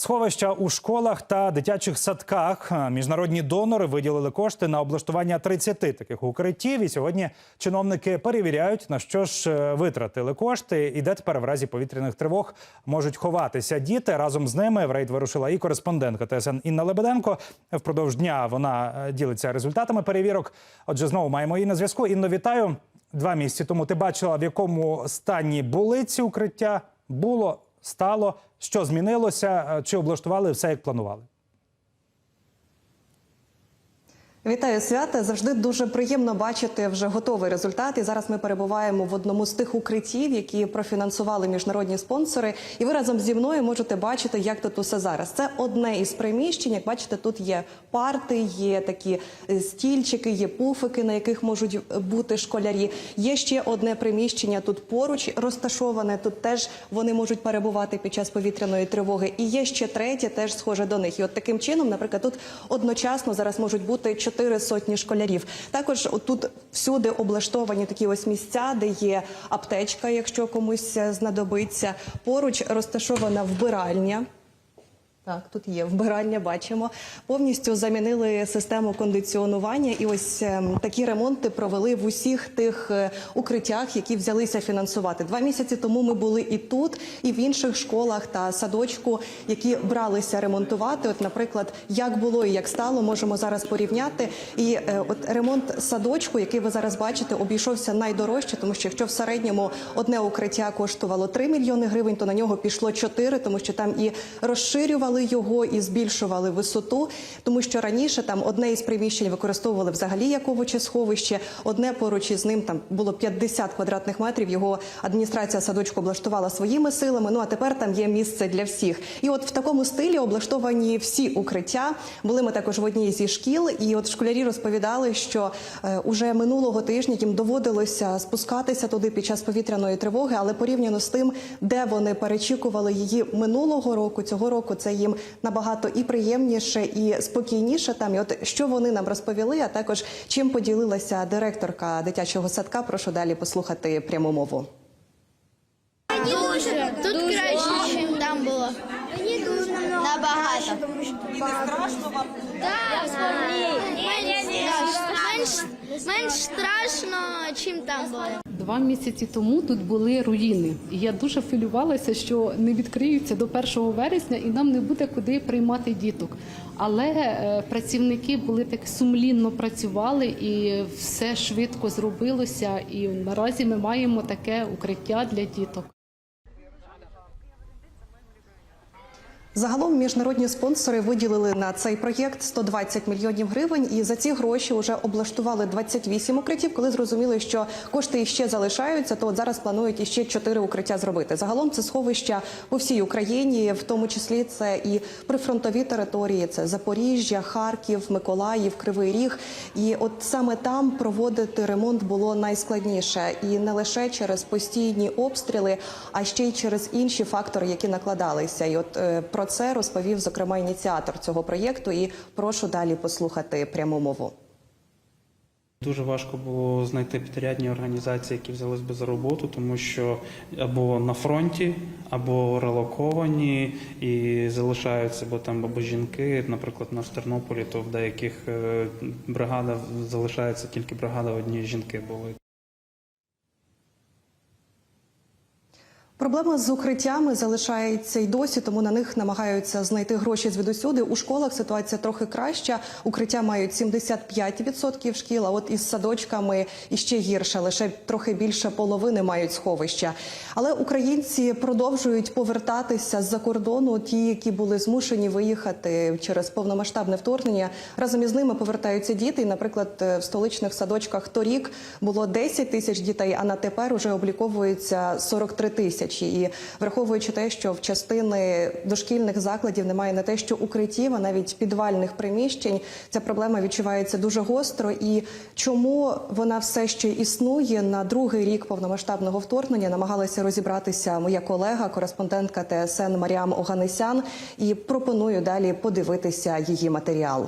Сховища у школах та дитячих садках. Міжнародні донори виділили кошти на облаштування 30 таких укриттів. І сьогодні чиновники перевіряють, на що ж е, витратили кошти, і де тепер в разі повітряних тривог можуть ховатися діти. Разом з ними в рейд вирушила і кореспондентка ТСН Інна Лебеденко. Впродовж дня вона е, ділиться результатами перевірок. Отже, знову маємо її на зв'язку. Інно, вітаю. Два місяці тому ти бачила, в якому стані були ці укриття. Було, стало, що змінилося, е, чи облаштували все як планували? Вітаю свята. Завжди дуже приємно бачити вже готовий результат. І зараз ми перебуваємо в одному з тих укриттів, які профінансували міжнародні спонсори. І ви разом зі мною можете бачити, як тут усе зараз. Це одне із приміщень. Як бачите, тут є парти, є такі е, стільчики, є пуфики, на яких можуть бути школярі. Є ще одне приміщення тут поруч розташоване. Тут теж вони можуть перебувати під час повітряної тривоги. І є ще третє, теж схоже до них. І от таким чином, наприклад, тут одночасно зараз можуть бути чотири сотні школярів. Також тут всюди облаштовані такі ось місця, де є аптечка, якщо комусь е, знадобиться. Поруч розташована вбиральня. Так, тут є вбирання, бачимо. Повністю замінили систему кондиціонування, і ось ем, такі ремонти провели в усіх тих е, укриттях, які взялися фінансувати. Два місяці тому ми були і тут, і в інших школах та садочку, які бралися ремонтувати. От, наприклад, як було і як стало, можемо зараз порівняти. І е, от ремонт садочку, який ви зараз бачите, обійшовся найдорожче, тому що якщо в середньому одне укриття коштувало 3 мільйони гривень, то на нього пішло 4, тому що там і розширювали його, і збільшували висоту, тому що раніше там одне із приміщень використовували взагалі як овочесховище, одне поруч із ним там було 50 квадратних метрів. Його адміністрація садочку облаштувала своїми силами. Ну а тепер там є місце для всіх. І от в такому стилі облаштовані всі укриття. Були ми також в одній зі шкіл, і от школярі розповідали, що е, уже минулого тижня їм доводилося спускатися туди під час повітряної тривоги, але порівняно з тим, де вони перечікували її минулого року, цього року це їм набагато і приємніше, і спокійніше. Там і от що вони нам розповіли, а також чим поділилася директорка дитячого садка. Прошу далі послухати пряму мову. Дуже. Тут краще, ніж там було. Мені дуже Набагато. І не страшно вам? Так, менш, менш страшно, чим там було. Два місяці тому тут були руїни, і я дуже хвилювалася, що не відкриються до 1 вересня, і нам не буде куди приймати діток. Але е, працівники були так сумлінно працювали, і все швидко зробилося. І наразі ми маємо таке укриття для діток. Загалом міжнародні спонсори виділили на цей проєкт 120 мільйонів гривень, і за ці гроші вже облаштували 28 укриттів. Коли зрозуміли, що кошти іще залишаються, то от зараз планують іще 4 укриття зробити. Загалом це сховища по всій Україні, в тому числі це і прифронтові території, це Запоріжжя, Харків, Миколаїв, Кривий Ріг. І от саме там проводити ремонт було найскладніше, і не лише через постійні обстріли, а ще й через інші фактори, які накладалися. І от е, про це розповів зокрема ініціатор цього проєкту. І прошу далі послухати пряму мову. Дуже важко було знайти підрядні організації, які взялись би за роботу, тому що або на фронті, або релоковані і залишаються, бо там або жінки, наприклад, на Тернополі, то в деяких е, бригадах залишається тільки бригада, одні жінки були. Проблема з укриттями залишається й досі, тому на них намагаються знайти гроші звідусюди. У школах ситуація трохи краща. Укриття мають 75% шкіл, а от із садочками іще гірше, лише трохи більше половини мають сховища. Але українці продовжують повертатися з-за кордону. Ті, які були змушені виїхати через повномасштабне вторгнення, разом із ними повертаються діти. Наприклад, в столичних садочках торік було 10 тисяч дітей, а на тепер уже обліковується 43 тисячі. І враховуючи те, що в частини дошкільних закладів немає не те, що укриттів, а навіть підвальних приміщень, ця проблема відчувається дуже гостро. І чому вона все ще існує на другий рік повномасштабного вторгнення, намагалася розібратися моя колега, кореспондентка ТСН Маріам Оганесян, і пропоную далі подивитися її матеріал.